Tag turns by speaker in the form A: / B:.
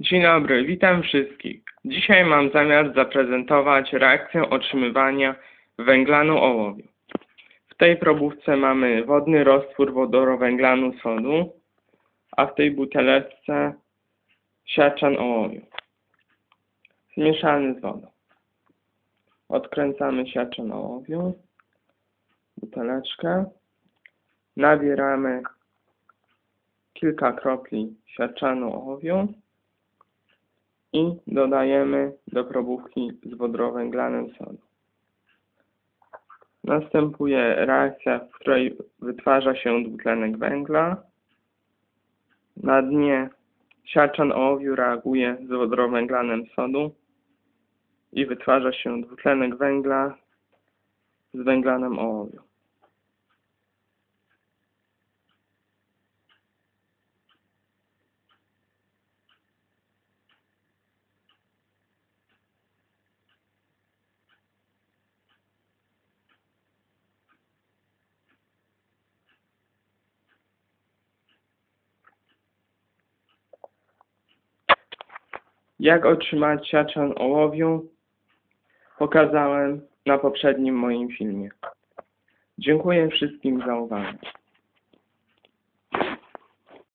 A: Dzień dobry, witam wszystkich. Dzisiaj mam zamiar zaprezentować reakcję otrzymywania węglanu ołowiu. W tej probówce mamy wodny roztwór wodorowęglanu sodu, a w tej buteleczce siarczan ołowiu. Zmieszany z wodą. Odkręcamy siarczan ołowiu, buteleczkę, nabieramy kilka kropli siarczanu ołowiu i dodajemy do probówki z wodorowęglanem sodu. Następuje reakcja, w której wytwarza się dwutlenek węgla. Na dnie siarczan ołowiu reaguje z wodorowęglanem sodu i wytwarza się dwutlenek węgla z węglanem ołowiu. Jak otrzymać siarczan ołowiu pokazałem na poprzednim moim filmie. Dziękuję wszystkim za uwagę.